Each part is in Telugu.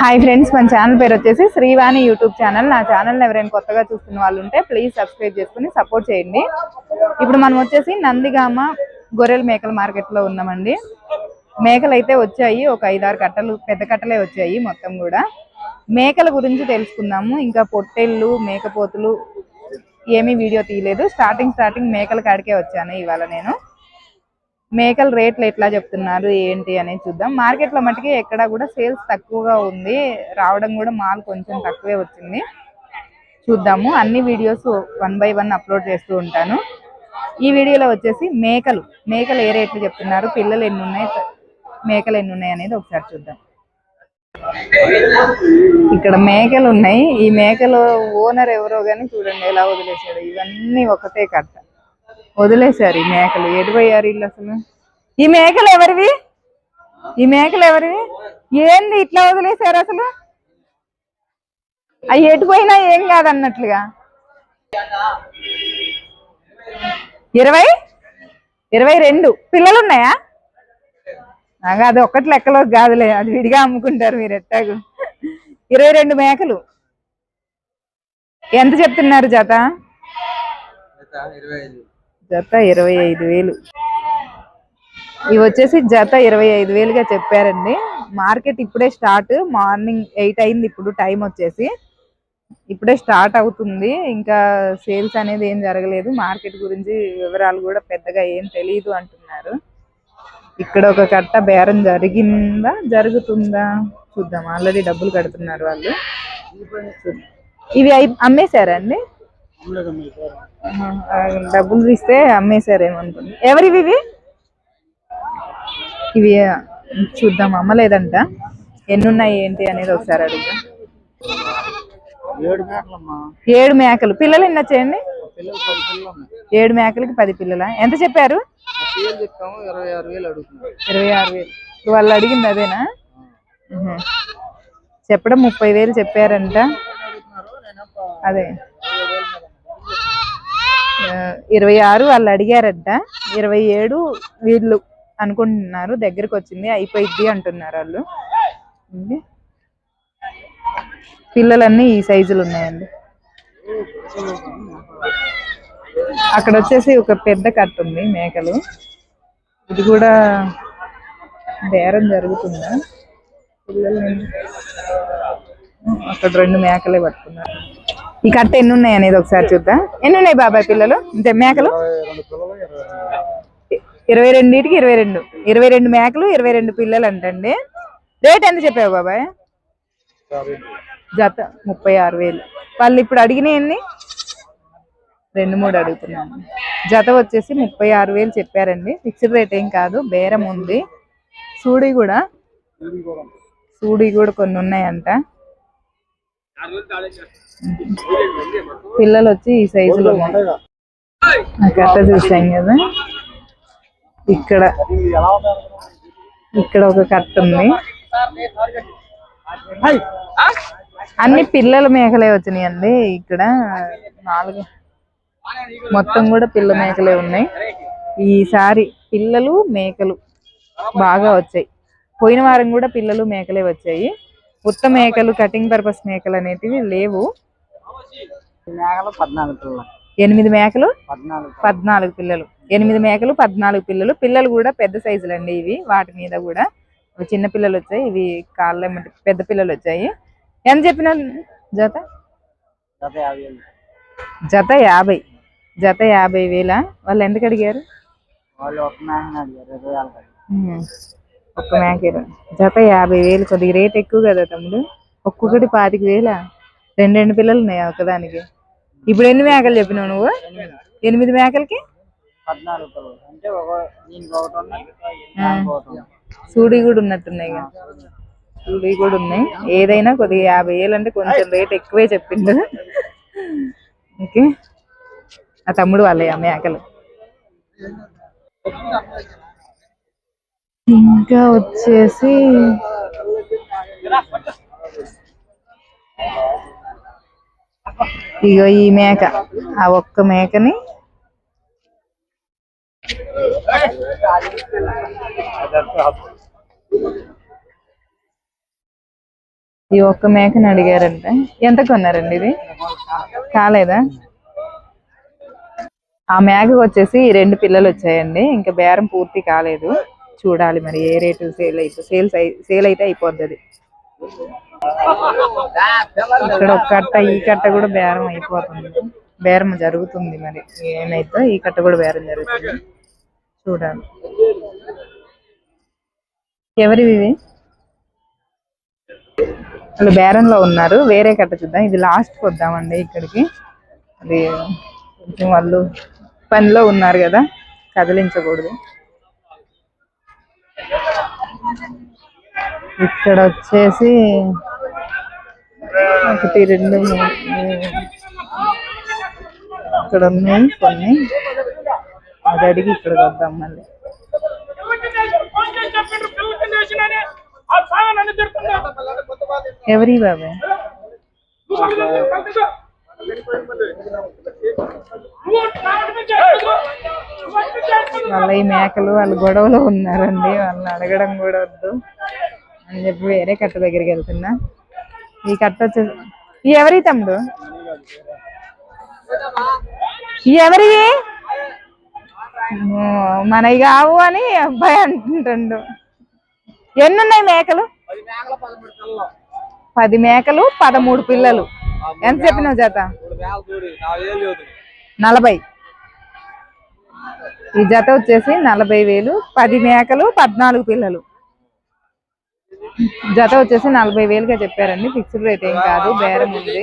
హాయ్ ఫ్రెండ్స్ మన ఛానల్ పేరు వచ్చేసి శ్రీవాణి యూట్యూబ్ ఛానల్ నా ఛానల్ ఎవరైనా కొత్తగా చూస్తున్న వాళ్ళు ఉంటే ప్లీజ్ సబ్స్క్రైబ్ చేసుకుని సపోర్ట్ చేయండి. ఇప్పుడు మనం వచ్చేసి నందిగామ గొర్రెల మేకల మార్కెట్లో ఉన్నామండి. మేకలు అయితే వచ్చాయి ఒక ఐదారు కట్టలు పెద్ద కట్టలే వచ్చాయి మొత్తం కూడా. మేకల గురించి తెలుసుకుందాము. ఇంకా పొట్టెళ్ళు మేకపోతులు ఏమీ వీడియో తీయలేదు. స్టార్టింగ్ స్టార్టింగ్ మేకల కాడికే వచ్చాను ఇవాళ నేను. మేకల రేట్లు ఎట్లా చెప్తున్నారు ఏంటి అనేది చూద్దాం. మార్కెట్లో మట్టుకి ఎక్కడ కూడా సేల్స్ తక్కువగా ఉంది. రావడం కూడా మాల్ కొంచెం తక్కువే వచ్చింది. చూద్దాము. అన్ని videos one by one upload చేస్తూ ఉంటాను. ఈ వీడియోలో వచ్చేసి మేకలు. మేకలు ఏ రేట్లు చెప్తున్నారు? పిల్లలు ఎన్ని ఉన్నాయి? మేకలు ఎన్ని ఉన్నాయి అనేది ఒకసారి చూద్దాం. ఇక్కడ మేకలు ఉన్నాయి. ఈ మేకలు ఓనర్ ఎవరో కానీ చూడండి ఎలా వదిలేశాడు. ఇవన్నీ ఒకటే కట్ట వదిలేశారు ఈ మేకలు. ఎడిపోయారు వీళ్ళు అసలు? ఈ మేకలు ఎవరివి? ఈ మేకలు ఎవరివి? ఏంది ఇట్లా వదిలేశారు అసలు? అవి ఎటుపోయినా ఏం కాదన్నట్లుగా. ఇరవై? ఇరవై రెండు. పిల్లలు ఉన్నాయా నాకు అది ఒక్కటి లెక్కలో కాదులే. అది విడిగా అమ్ముకుంటారు మీరు ఎట్టాగు. ఇరవై రెండు మేకలు. ఎంత చెప్తున్నారు జత? జత ఇరవై ఐదు వేలు. ఇవి వచ్చేసి జత ఇరవై ఐదు వేలుగా చెప్పారండి. మార్కెట్ ఇప్పుడే స్టార్ట్ మార్నింగ్ ఎయిట్ అయింది ఇప్పుడు టైం వచ్చేసి. ఇప్పుడే స్టార్ట్ అవుతుంది. ఇంకా సేల్స్ అనేది ఏం జరగలేదు. మార్కెట్ గురించి వివరాలు కూడా పెద్దగా ఏం తెలియదు అంటున్నారు. ఇక్కడ ఒక కట్ట బేరం జరిగిందా? జరుగుతుందా? చూద్దాం. ఆల్రెడీ డబ్బులు కడుతున్నారు వాళ్ళు. ఇవి అయి డబ్బులు ఇస్తే అమ్మేశారేమో అనుకుంది ఎవరివి ఇవి? ఇవి చూద్దాం అమ్మలేదంట. ఎన్ని ఉన్నాయి ఏంటి అనేది ఒకసారి అడుగుదాం. ఏడు మేకలు. పిల్లలు ఎన్ని వచ్చాయండి? ఉన్నాయి. ఏడు మేకలకి పది పిల్లల? ఎంత చెప్పారు? ఇరవై ఆరు వేలు వాళ్ళు అడిగింది అదేనా. చెప్పడం ముప్పై వేలు చెప్పారంట. అదే. ఇరవై ఆరు వాళ్ళు అడిగారంట. ఇరవై ఏడు వీళ్ళు అనుకుంటున్నారు దగ్గరకు వచ్చింది అయిపోయింది అంటున్నారు వాళ్ళు. పిల్లలన్నీ ఈ సైజులు ఉన్నాయండి. అక్కడ వచ్చేసి ఒక పెద్ద కట్ట ఉంది మేకలు. ఇది కూడా బేరం జరుగుతుందా? పిల్లలు అక్కడ రెండు మేకలే పట్టుకున్నారు. ఈ కట్ట ఎన్ని ఉన్నాయి అనేది ఒకసారి చూద్దాం. ఎన్ని ఉన్నాయి బాబాయ్ పిల్లలు? అంటే మేకలు? ఇరవై రెండింటికి ఇరవై రెండు. ఇరవై రెండు మేకలు ఇరవై రెండు పిల్లలు అంటండి రేట్ ఎంత చెప్పావు బాబాయ్? జత ముప్పై ఆరు వేలు. వాళ్ళు ఇప్పుడు అడిగినాయండి రెండు మూడు అడుగుతున్నాను. జత వచ్చేసి ముప్పై ఆరు వేలు చెప్పారండి. ఫిక్స్డ్ రేట్ ఏం కాదు బేరం ఉంది. సూడి కూడా. సూడి కూడా కొన్ని ఉన్నాయంట. పిల్లలు వచ్చి ఈ సైజులో లో కట్ట చూసాం కదా. ఇక్కడ ఇక్కడ ఒక కట్ట ఉంది. అన్ని పిల్లల మేకలే వచ్చినాయండి ఇక్కడ. నాలుగు. మొత్తం కూడా పిల్ల మేకలే ఉన్నాయి. ఈసారి పిల్లలు మేకలు బాగా వచ్చాయి. పోయిన వారం కూడా పిల్లలు మేకలే వచ్చాయి. ఉత్త మేకలు కటింగ్ పర్పస్ మేకలు అనేటివి లేవు. మేకలు పద్నాలుగు పిల్లలు. ఎనిమిది మేకలు? పద్నాలుగు పిల్లలు. ఎనిమిది మేకలు పద్నాలుగు పిల్లలు. పిల్లలు కూడా పెద్ద సైజులు అండి ఇవి వాటి మీద కూడా. చిన్న పిల్లలు వచ్చాయి ఇవి కాళ్ళ పెద్ద పిల్లలు వచ్చాయి. ఎంత చెప్పిన జత? జత యాభై జత యాభై. వేల? వాళ్ళు ఎందుకు అడిగారు. ఒక్క మేక ఇరవై. జత యాభై వేలు కొద్దిగా రేట్ ఎక్కువ కదా తమ్ముడు? ఒక్కొక్కటి పాతిక వేల? రెండు రెండు పిల్లలు ఉన్నాయి ఒకదానికి? ఇప్పుడు ఎన్ని మేకలు చెప్పినావు నువ్వు? ఎనిమిది మేకలకి. సూడి కూడా ఉన్నట్టున్నాయి సూడి కూడా ఉన్నాయి. ఏదైనా కొద్దిగా యాభై వేలు అంటే కొంచెం రేట్ ఎక్కువే చెప్పిండు. ఓకే. ఆ తమ్ముడు వాళ్ళే ఆ మేకలు. ఇంకా వచ్చేసి ఇగో ఈ మేక ఆ ఒక్క మేకని ఈ ఒక్క మేకని అడిగారంట. ఎంత కొన్నారండి ఇది? కాలేదా? ఆ మేకకు వచ్చేసి రెండు పిల్లలు వచ్చాయండి. ఇంకా బేరం పూర్తి కాలేదు. చూడాలి మరి ఏ రేటు సేల్ అయితే సేల్స్ సేల్ అయితే అయిపోద్ది ఇక్కడ ఒక కట్ట ఈ కట్ట కూడా బేరం అయిపోతుంది. బేరం జరుగుతుంది మరి. ఏమైతే ఈ కట్ట కూడా బేరం జరుగుతుంది. చూడాలి. ఎవరివి ఇవి? వాళ్ళు బేరంలో ఉన్నారు. వేరే కట్ట చూద్దాం. ఇది లాస్ట్ వద్దామండి ఇక్కడికి. అది కొంచెం వాళ్ళు పనిలో ఉన్నారు కదా కదిలించకూడదు. ఇక్కడ వచ్చేసి ఒకటి రెండు ఇక్కడ ఉన్నాయి కొన్ని. అది అడిగి ఇక్కడ వద్దాం మళ్ళీ. ఎవరి బాబాయ్ వాళ్ళ ఈ మేకలు వాళ్ళు గొడవలో ఉన్నారండి. వాళ్ళని అడగడం కూడా వద్దు. అని చెప్పి వేరే కట్ట దగ్గరికి వెళ్తున్నా. ఈ కట్ట వచ్చేసి ఎవరి తమ్ముడు? ఎవరి? మనవి కావు అని అబ్బాయి అంటుండు. ఎన్ని ఉన్నాయి మేకలు? పది మేకలు పదమూడు పిల్లలు. ఎంత చెప్పినావు జత? నలభై. ఈ జత వచ్చేసి నలభై వేలు పది మేకలు పద్నాలుగు పిల్లలు. జత వచ్చేసి నలభై వేలుగా చెప్పారండి. ఫిక్స్డ్ రేట్ ఏం కాదు బేరం ఉంది.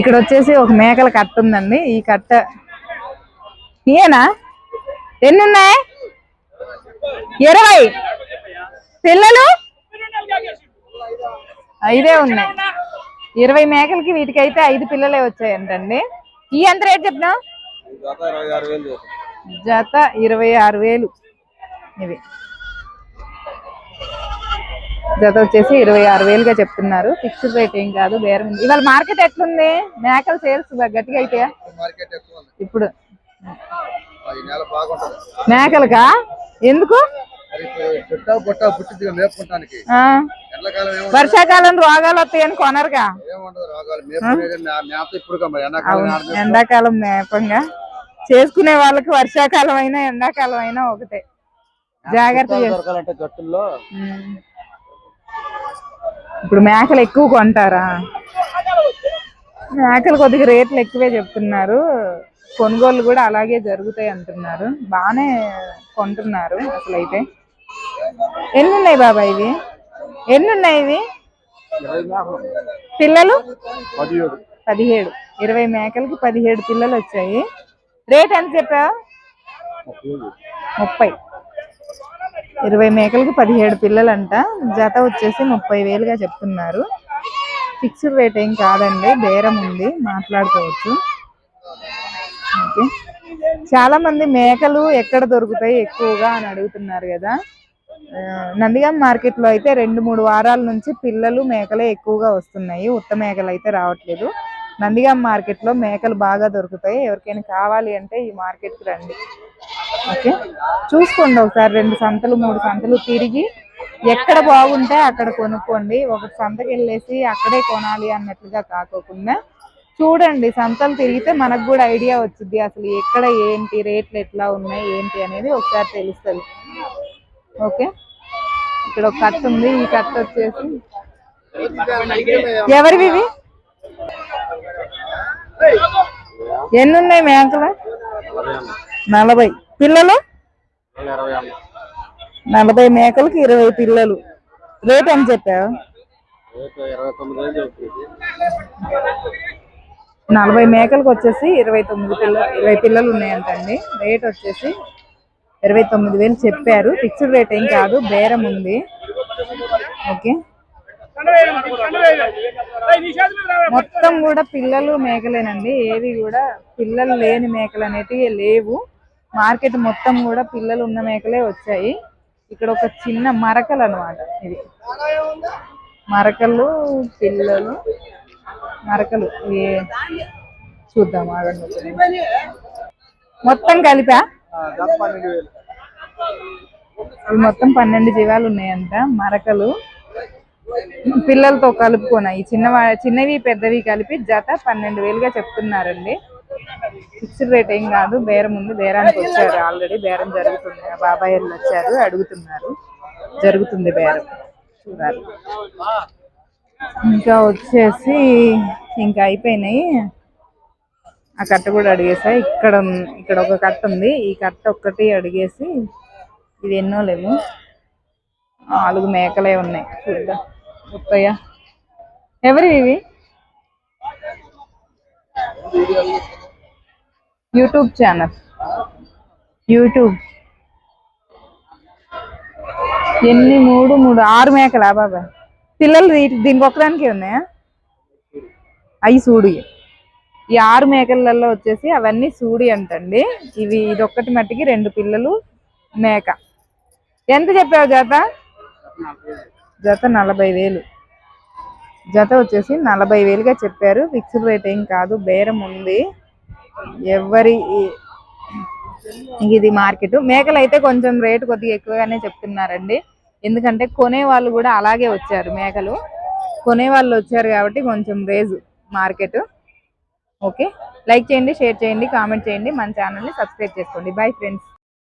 ఇక్కడ వచ్చేసి ఒక మేకల కట్ట ఉందండి. ఈ కట్ట ఏనా ఎన్ని ఉన్నాయి? ఇరవై. పిల్లలు? ఐదే ఉన్నాయి. ఇరవై మేకలకి వీటికైతే ఐదు పిల్లలే వచ్చాయంటండి. ఈ ఎంత రేట్ చెప్పినా జత ఇరవై ఆరు వేలు. ఇవి. జత వచ్చేసి ఇరవై ఆరు వేలుగా చెప్తున్నారు. ఫిక్స్డ్ రేట్ ఏం కాదు బేరం ఉంది. ఇవాళ మార్కెట్ ఎట్లుంది? మేకల సేల్స్ గట్టిగా అయితే? ఇప్పుడు మేకలకా? ఎందుకు? వర్షాకాలం రోగాలు వస్తాయని కొనరుగా? ఎండాకాలం మేపంగా. చేసుకునే వాళ్ళకి వర్షాకాలం అయినా ఎండాకాలం అయినా ఒకటే జాగ్రత్త ఇప్పుడు మేకలు ఎక్కువ కొంటారా? మేకలు కొద్దిగా రేట్లు ఎక్కువే చెప్తున్నారు. కొనుగోలు కూడా అలాగే జరుగుతాయి అంటున్నారు. బాగానే కొంటున్నారు అసలు అయితే ఎన్ని ఉన్నాయి బాబా ఇవి? ఎన్ని ఉన్నాయి ఇవి? పిల్లలు? పదిహేడు పదిహేడు. ఇరవై మేకలకి పదిహేడు పిల్లలు వచ్చాయి. రేట్ ఎంత చెప్పావు? ముప్పై. ఇరవై మేకలకి పదిహేడు పిల్లలంట. జత వచ్చేసి ముప్పై వేలుగా చెప్తున్నారు. ఫిక్స్డ్ రేట్ ఏం కాదండి. బేరం ఉంది. మాట్లాడుకోవచ్చు. ఓకే. చాలా మంది మేకలు ఎక్కడ దొరుకుతాయి ఎక్కువగా అని అడుగుతున్నారు కదా. నందిగాం మార్కెట్లో అయితే రెండు మూడు వారాల నుంచి పిల్లలు మేకలే ఎక్కువగా వస్తున్నాయి. ఉత్త మేకలు అయితే రావట్లేదు. నందిగాం మార్కెట్లో మేకలు బాగా దొరుకుతాయి. ఎవరికైనా కావాలి అంటే ఈ మార్కెట్కి రండి. ఓకే. చూసుకోండి ఒకసారి రెండు సంతలు మూడు సంతలు తిరిగి ఎక్కడ బాగుంటే అక్కడ కొనుక్కోండి. ఒక సంతకి వెళ్ళేసి అక్కడే కొనాలి అన్నట్లుగా కాకోకుండా చూడండి సంతలు తిరిగితే మనకు కూడా ఐడియా వచ్చింది అసలు ఎక్కడ ఏంటి రేట్లు ఎట్లా ఉన్నాయి ఏంటి అనేది ఒకసారి తెలుస్తుంది. ఓకే. ఇక్కడ ఒక కట్ ఉంది ఈ కట్ వచ్చేసి ఎవరివి ఇవి? ఎన్ని ఉన్నాయి మేకలు నలభై. పిల్లలు? నలభై మేకలకి ఇరవై పిల్లలు. రేట్ ఎంత చెప్పావు? నలభై మేకలకు వచ్చేసి ఇరవై తొమ్మిది పిల్లలు ఇరవై పిల్లలు ఉన్నాయంటండి. రేట్ వచ్చేసి ఇరవై తొమ్మిది వేలు చెప్పారు. ఫిక్స్డ్ రేట్ ఏం కాదు బేరం ఉంది. ఓకే. మొత్తం కూడా పిల్లలు మేకలేనండి. ఏవి కూడా పిల్లలు లేని మేకలు అనేటివి లేవు. మార్కెట్ మొత్తం కూడా పిల్లలు ఉన్న మేకలే వచ్చాయి. ఇక్కడ ఒక చిన్న మరకలు అన్నమాట ఇది. మరకలు పిల్లలు మరకలు. చూద్దాం ఆగండి. మొత్తం కలిపా? మొత్తం పన్నెండు జీవాలు ఉన్నాయంట మరకలు. పిల్లలతో కలుపుకొని ఈ చిన్న చిన్నవి పెద్దవి కలిపి జత పన్నెండు వేలుగా చెప్తున్నారండి. ఫిక్స్డ్ రేట్ ఏం కాదు బేరం ఉంది. బేరానికి వచ్చారు ఆల్రెడీ బేరం జరుగుతుంది. బాబాయ్ వాళ్ళు వచ్చారు అడుగుతున్నారు. జరుగుతుంది బేరం. చూడాలి. ఇంకా వచ్చేసి ఇంకా అయిపోయినాయి. ఆ కట్ట కూడా అడిగేసా. ఇక్కడ ఇక్కడ ఒక కట్ట ఉంది. ఈ కట్ట ఒక్కటి అడిగేసి ఇది ఎన్నో లేవు. నాలుగు మేకలే ఉన్నాయి. చూద్దాం. ముప్పయ్య ఎవరి ఇవి? YouTube channel. యూట్యూబ్. ఎన్ని మూడు మూడు ఆరు మేకలా బాబా పిల్లలు దీనికి ఒకదానికి ఉన్నాయా? అవి సూడి. ఈ ఆరు మేకలలో వచ్చేసి అవన్నీ సూడి అంటండి. ఇవి ఇదొక్కటి మట్టికి రెండు పిల్లలు మేక. ఎంత చెప్పావు జత? జత నలభై వేలు. జత వచ్చేసి నలభై వేలుగా చెప్పారు. ఫిక్స్డ్ రేట్ ఏం కాదు. బేరం ఉంది. ఎవరి ఇది మార్కెట్. మేకలు అయితే కొంచెం రేటు కొద్దిగా ఎక్కువగానే చెప్తున్నారండి. ఎందుకంటే కొనే వాళ్ళు కూడా అలాగే వచ్చారు మేకలు. కొనే వాళ్ళు వచ్చారు కాబట్టి కొంచెం రేజు మార్కెట్. ఓకే. లైక్ చేయండి షేర్ చేయండి కామెంట్ చేయండి. మన ఛానల్ని సబ్స్క్రైబ్ చేసుకోండి. Bye friends.